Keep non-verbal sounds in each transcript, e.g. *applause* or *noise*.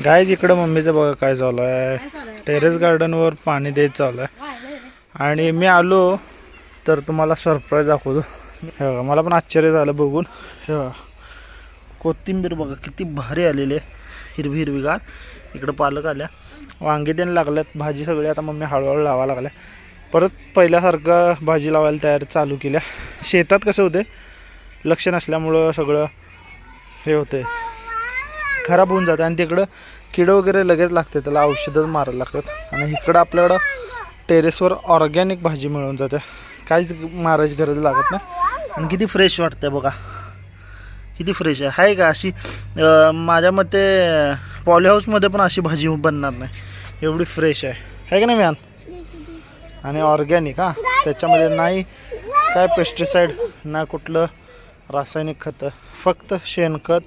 गाय इकडं मम्मीचं बघा काय चालू आहे. टेरेस गार्डनवर पाणी द्यायचं चालू आहे. आणि मी आलो तर तुम्हाला सरप्राईज दाखवतो. हे बघा मला पण आश्चर्य झालं बघून. हे बघा कोथिंबीर बघा किती भारी आलेली आहे. हिरवी हिरवीगार इकडं पालक आल्या. वांगी देणं लागल्यात भाजी सगळी आता मम्मी हळूहळू लावा लागल्या. परत पहिल्यासारखं भाजी लावायला तयार चालू केल्या. शेतात कसं होते लक्ष नसल्यामुळं सगळं हे होते खराब होऊन जाते. आणि तिकडं किडं वगैरे लगेच लागते त्याला औषधं मारायला लागतात. आणि इकडं आपल्याकडं टेरेसवर ऑर्गॅनिक भाजी मिळून जाते. काहीच मारायची गरज लागत नाही. आणि किती फ्रेश वाटते बघा. किती फ्रेश आहे. आहे का? अशी माझ्या मते पॉली हाऊसमध्ये पण अशी भाजी बनणार नाही. एवढी फ्रेश आहे. आहे का नाही मॅन आणि ऑर्गॅनिक हां? त्याच्यामध्ये नाही काय पेस्टिसाईड ना कुठलं रासायनिक खतं. फक्त शेणखत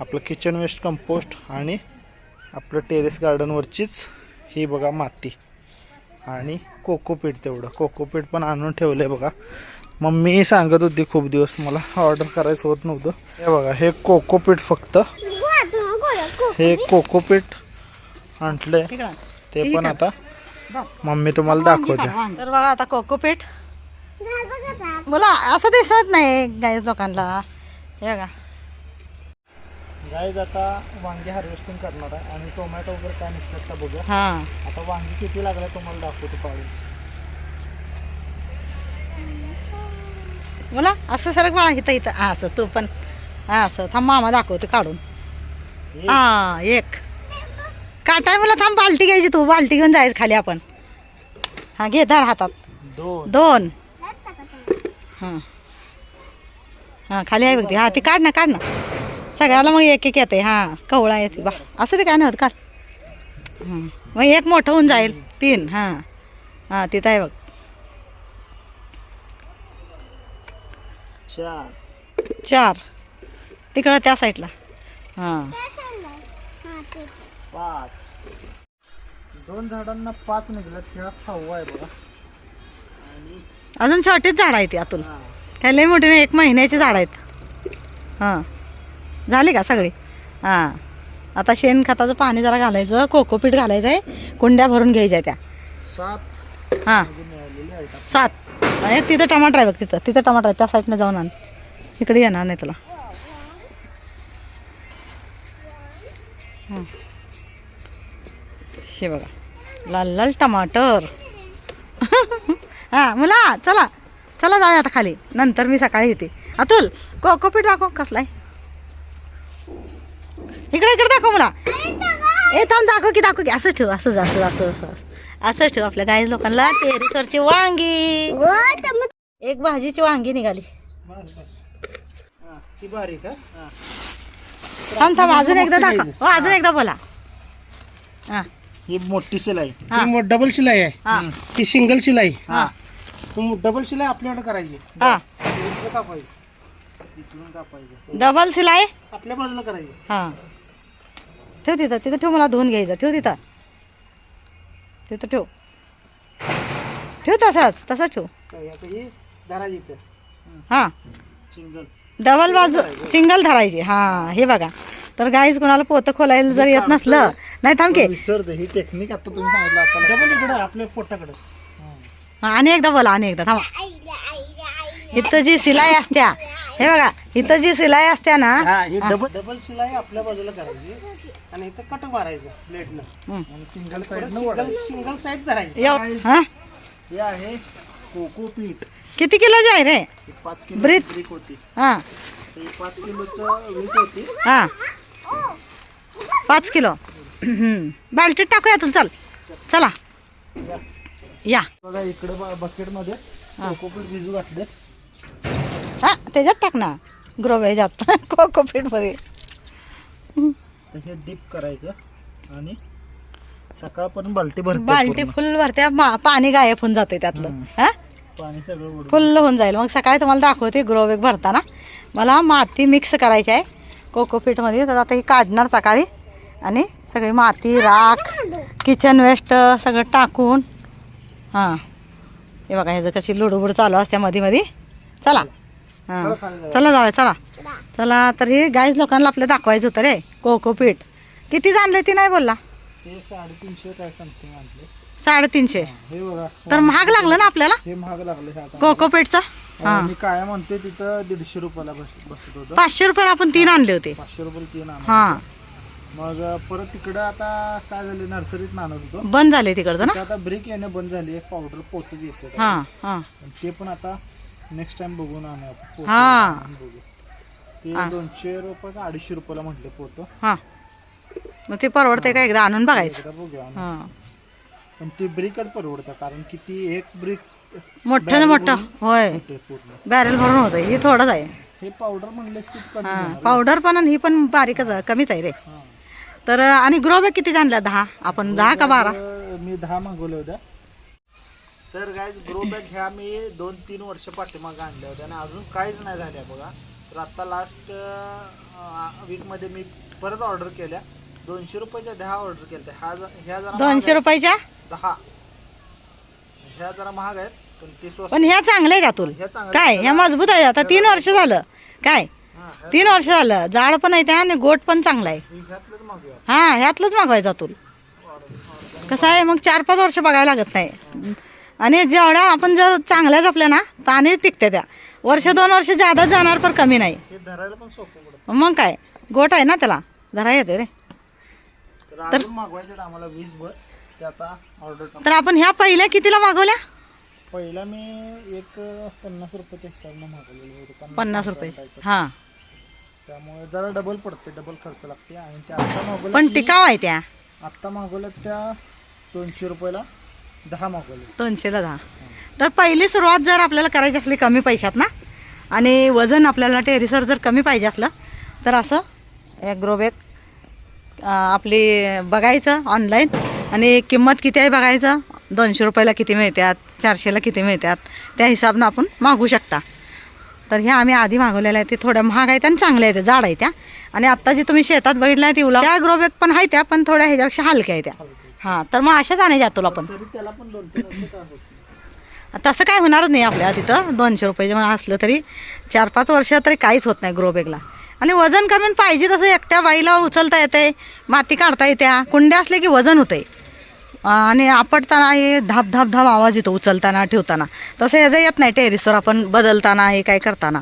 आपलं किचन वेस्ट कंपोस्ट आणि आपलं टेरेस गार्डनवरचीच ही बघा माती. आणि कोकोपीट तेवढं. कोकोपीट पण आणून ठेवलं आहे बघा. मम्मी सांगत होती खूप दिवस मला ऑर्डर करायचं होत नव्हतं. हे बघा हे कोकोपीट फक्त. हे कोकोपीट आणलंय. ते पण आता मम्मी तुम्हाला दाखवते. तर बघा आता कोकोपीट मला असं दिसत नाही गाय लोकांना. हे बघा. गाईज आता वांगी हार्वेस्टिंग करणार आहे आणि टोमॅटो वगैरे काय निघतात का बघूया. हा. आता वांगी किती लागल्या तुम्हाला दाखवतो पाळून मला असं सरक बाळा इथं इथं. हा असं तू पण. हा असं. थांब मामा दाखवते काढून. हा एक. काटाय मला थांब बाल्टी घ्यायची तू. बाल्टी घेऊन जायचं खाली आपण. हा घे धर हातात. दोन. दोन. हां. हां खाली आहे बघ ती हां ती काढ ना काढ ना. सगळ्याला मग एक एक येते हां कवळा येते बा. असं ते काय नाही होत काढ. हं. मग एक मोठं होऊन जाईल तीन हां. हां तिथं आहे बघ. चार. चार. तिकडं त्या साईडला. हां. पाच. दोन झाडांना पाच निघल्यात ह्या सहावा आहे बघा. अजून छोटीच झाड आहे ती आतून. काय लई मोठी नाही एक महिन्याची झाड आहेत. हां. झाली का सगळी? हां. आता शेणखताचं पाणी जरा घालायचं कोकोपीट घालायचं आहे कुंड्या भरून घ्यायच्या त्या. सात. हां. सात. आणि तिथं टमाटर आहे बघ तिथं. तिथं टमाटर आहे त्या साईडनं जाऊन आण. इकडे येणार नाही तुला. हं. हे बघा. लाल लाल टमाटर. हां मुला चला. चला जाऊया आता खाली. नंतर मी सकाळी येते. अतुल कोकोपीट दाखव कसलाय इकडे इकडे दाखव मला. ए थांब दाखव की दाखव की. असं ठेव असं असं असं असं असं ठेव आपल्या गाई लोकांना. टेरिसवरची वांगी. एक भाजीची वांगी निघाली. हा, हा हा. थांब थांब अजून एकदा दाखव. हो अजून एकदा बोला. हां. ही मोठी शिलाई. हां. डबल शिलाई आहे. हां. ही सिंगल शिलाई. हा. तू डबल शिलाई आपल्याकडे करायची. हां. कापायची. डबल सिलाई आपल्या बाजूला करायची. हां. ठेव तिथं तिथं ठेव मला धुवून घ्यायचं. ठेव तिथं. तिथं ठेव. ठेव तसंच तसं ठेव. ही. हां डबल बाजू सिंगल धरायची. हां हे बघा. तर गाईज कोणाला पोतं खोलायला जर येत नसलं नाही थांब की. विसरते ही टेक्निक आता तुम्ही सांगितलं आता डबल इकडं आपल्या पोटाकडं. हां, आणि एकदा बोला आणि एकदा थांबा. इथं जी सिलाई असत्या हे बघा इथं जी सिलाई असत्या ना हा ही डबल डबल शिलाई आपल्या बाजूला करायची आणि इथं कट मारायचं प्लेटनं हं. Single side single single side धरायची. एव- हां? हे आहे कोकोपीट किती किलोची आहे रे? ही पाच किलो. ब्रिक होती. हां. ही पाच किलोचं वीट होती. हां. पाच किलो. हम्म. बाल्टीत टाकूया तुला चल. चला. या. बघा इकडे बकेटमध्ये कोकोपीट भिजू घातले हां त्याच्यात टाक ना. ग्रो ह्याच्यात कोकोपीटमध्ये तर हे डीप करायचं आणि सकाळपर्यंत बाल्टी भरते बाल्टी. फुल भरत्या मा- पाणी गायब होऊन जाते त्यातलं. हां? पाणी सगळं उडून होऊन जाईल. मग सकाळी तुम्हाला दाखवते ग्रो बॅग भरताना. मला माती मिक्स करायची आहे. कोकोपीटमध्ये तर आता ही काढणार सकाळी. आणि सगळी माती राख किचन वेस्ट सगळं टाकून. हां. हे बघा ह्याचं कशी लुडबुड चालू असते मध्ये मध्ये चला. हां. चला जाऊया चला. चला. तर हे गाईज लोकांना आपलं दाखवायचं होतं रे कोकोपीट किती जाणले ती नाही बोलला? साडेतीनशे काय समथिंग आणले साडेतीनशे. हे बघा. तर महाग लागलं ना आपल्याला? हे महाग लागले. कोकोपेटचा मी काय म्हणते तिथं दीडशे रुपयाला बस- बसत होतं. पाचशे रुपयाला आपण तीन आणले होते. पाचशे रुपये तीन आणले हा. मग परत तिकडं आता काय झालं नर्सरीत आणत होतो. बंद झाले तिकडचं ना? ते आता ब्रेक येणं बंद झाली पावडर पोतच येते हा हा. ते पण आता नेक्स्ट टाइम बघून आणू आपण पोतं हा. आणून बघू. ते दोनशे रुपये का अडीचशे रुपयाला म्हटले पोतं. हा. मग ते परवडते का एकदा आणून बघायचं? बघूया. हा. पण ते ब्रिकच परवडतं कारण किती एक ब्रिक मोठं ना मोठं. होय. पूर्ण. बॅरेल भरून होतं. हे थोडंच आहे. हे पावडर म्हणलेस कमी हा. पावडर पण आणि ही पण बारीकच आहे, कमीच आहे रे. हा. तर आणि ग्रो बॅग किती आणल्या दहा? आपण दहा का बारा? तर मी दहा मागवल्या होत्या तर गायज ग्रो बॅग ह्या मी दोन तीन वर्ष पाठीमागे आणल्या होत्या आणि अजून काहीच नाही झाल्या बघा. तर आता लास्ट वीकमध्ये मी परत ऑर्डर केल्या. दोनशे रुपयाच्या दहा ऑर्डर केल्या. ह्या ह्या जरा दोनशे. रुपयाच्या? दहा. ह्या जरा महाग आहेत पण ते स्वस्त पण ह्या चांगल्या ह्या चांगल्या काय ह्या मजबूत आहे आता तीन वर्ष झालं. काय? हा, ह्या- तीन वर्ष झालं. जाड पण आहे त्या आणि गोट पण चांगला आहे. ही ह्यातलंच मागूया. हा ह्यातलंच मागवायचं अतुल. कसं आहे? मग चार पाच वर्ष बघायला लागत नाही. आणि जेवढ्या आपण जर चांगल्या जपल्या ना तर आणि टिकते त्या. वर्ष दोन वर्ष जादा जाणार पण कमी नाही. मग काय? गोट आहे ना त्याला. जरा येते रे. तर तर आपण ह्या पहिल्या कितीला मागवल्या? पहिला मी एक पन्नास रुपयाच्या हिशोबानं मागवलेलं होतं. पन्नास रुपये. हा. त्यामुळे जरा डबल पडते डबल खर्च लागते. आणि त्या आता मागवल्या पण टिकाव आहे त्या. आत्ता मागवल्या त्या दोनशे रुपयाला. दहा मागवले. दोनशेला दहा. तर पहिली सुरुवात जर आपल्याला करायची असली कमी पैशात ना आणि वजन आपल्याला टेरिसर जर कमी पाहिजे असलं तर असं एक ग्रोबॅग आपली बघायचं ऑनलाईन आणि किंमत किती आहे बघायचं दोनशे रुपयाला किती मिळतात चारशेला किती मिळतात त्या हिशोबानं आपण मागू शकता. तर ह्या आम्ही आधी मागवलेल्या आहेत ते थोड्या महाग आहेत आणि चांगल्या आहेत जाड आहे त्या. आणि आत्ता जे तुम्ही शेतात बघितल्या ती उला त्या ग्रोबॅग पण आहेत त्या पण थोड्या ह्याच्यापेक्षा हलक्या आहेत त्या. हां तर मग अशाच आणायच्या तुला पण. तरी त्याला पण दोन तीन वर्ष काय होत तसं काय होणारच नाही आपल्या तिथं. दोनशे रुपयाचे म्हणून असलं तरी चार पाच वर्ष तरी काहीच होत नाही ग्रोबॅगला आणि वजन कमी पाहिजे तसं एकट्या बाईला उचलता येते माती काढता येत्या. कुंड्या असले की वजन होते आणि आपटताना हे धाप धाप धाप आवाज येतो उचलताना ठेवताना. तसं याचं येत नाही टेरिसवर आपण बदलताना हे काय करताना.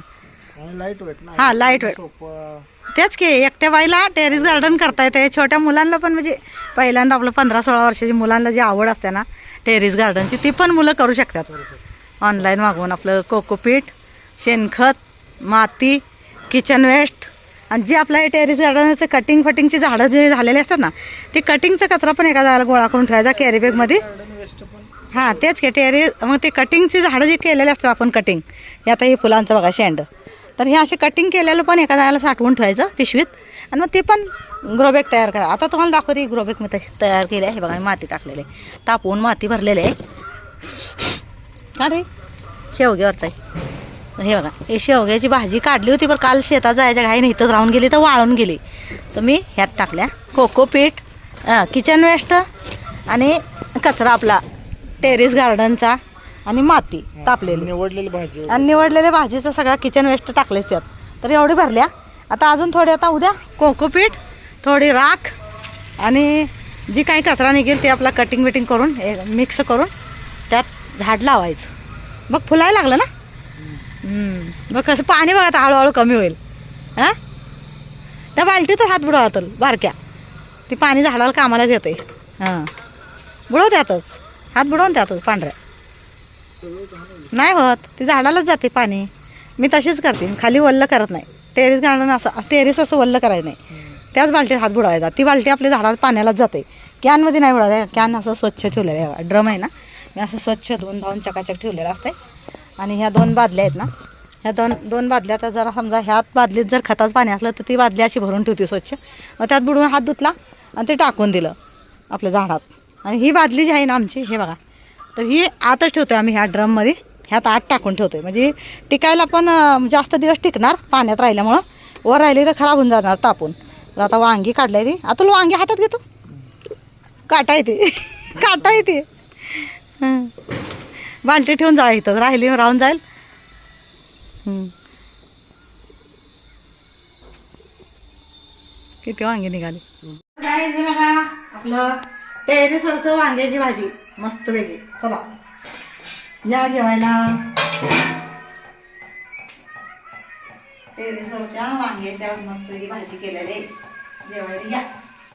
लाइट वेट ना हा लाइट वेट सोपं तेच की एकट्या बाईला टेरिस गार्डन करता येते. छोट्या मुलांना पण म्हणजे पहिल्यांदा आपलं पंधरा सोळा वर्षाची मुलांना जी आवड असते ना टेरिस गार्डनची ती पण मुलं करू शकतात. ऑनलाईन मागवून आपलं कोकोपीट शेणखत माती किचन वेस्ट आणि जे आपल्या टेरिस गार्डनचं कटिंग फटिंगची झाडं जे झालेले असतात ना ते कटिंगचा कचरा पण एका जायला गोळा करून ठेवायचा कॅरी बॅगमध्ये गार्डन वेस्ट पण हां तेच की टेरेस मग ते कटिंगची झाडं जी केलेली असतात आपण कटिंग हे आता हे फुलांचं बघा शेंड. तर हे असे कटिंग केलेलं पण एका जायला साठवून ठेवायचं पिशवीत. आणि मग ते पण ग्रोबॅग तयार करा. आता तुम्हाला दाखवते ग्रोबॅग मी तशी तयार केली आहे. हे बघा मी माती टाकलेली आहे. तापवून माती भरलेली आहे. का रे? शेवग्यावरचं आहे. हे बघा हे शेवग्याची भाजी काढली होती पण काल. शेतात जायच्या घाईने इथंच राहून गेली तर वाळून गेली. तर मी ह्यात टाकल्या. कोकोपीट किचन वेस्ट आणि कचरा आपला टेरेस गार्डनचा आणि माती तापलेली. निवडलेली भाजी आणि निवडलेल्या भाजीचं सगळा किचन वेस्ट टाकलेच त्यात तर एवढी भरल्या. आता अजून थोडी आता उद्या कोकोपीट थोडी राख आणि जी काही कचरा निघेल ते आपला कटिंग बिटिंग करून मिक्स करून त्यात झाड लावायचं. मग फुलायला लागलं ना? हम्म. मग कसं पाणी बघा आता हळूहळू कमी होईल. हां? त्या बाल्टीतच हात बुडवा तर बारक्या. ती पाणी झाडाला कामालाच येते हां. बुडव त्यातच हात बुडवून त्यातच पांढऱ्या. नाही होत. ती झाडालाच जाते पाणी. मी तशीच करते. खाली वल्ल करत नाही. टेरेस गार्डन असं टेरेस असं वल्ल करायचं नाही. त्याच बालटीत हात बुडायचा ती बालटी आपल्या झाडाला पाण्यालाच जाते. कॅनमध्ये नाही बुडायचं कॅन असं स्वच्छ ठेवलेलं आहे. ड्रम आहे ना? मी असं स्वच्छ धुवून धावून चकाचक ठेवलेलं असते आणि ह्या दोन बादल्या आहेत ना? ह्या दोन दोन बादल्या तर जरा समजा ह्यात बादलीत जर खताच पाणी असलं तर ती बादली अशी भरून ठेवते स्वच्छ. मग त्यात बुडवून हात धुतला आणि ते टाकून दिलं आपल्या झाडात. आणि ही बादली जी आहे ना आमची हे बघा. तर ही आतच ठेवतो आम्ही ह्या ड्रममध्ये ह्यात आत टाकून ठेवतो आहे म्हणजे टिकायला पण जास्त दिवस टिकणार पाण्यात राहिल्यामुळं. वर राहिली तर खराब होऊन जाणार तापून. तर आता वांगी काढली ती. आता तुला वांगी हातात घेतो. काटा येते. *laughs* काटा येते. बालटी ठेवून जा इथं. राहिली राहून जाईल. किती वांगी निघाली. काय बघा आपलं टेरेसवरचं वांग्याची भाजी. मस्त वेगळी चला. या जेवायला. टेरेसवरच्या वांग्याच्या मस्त भाजी केलेली. जेवायला या.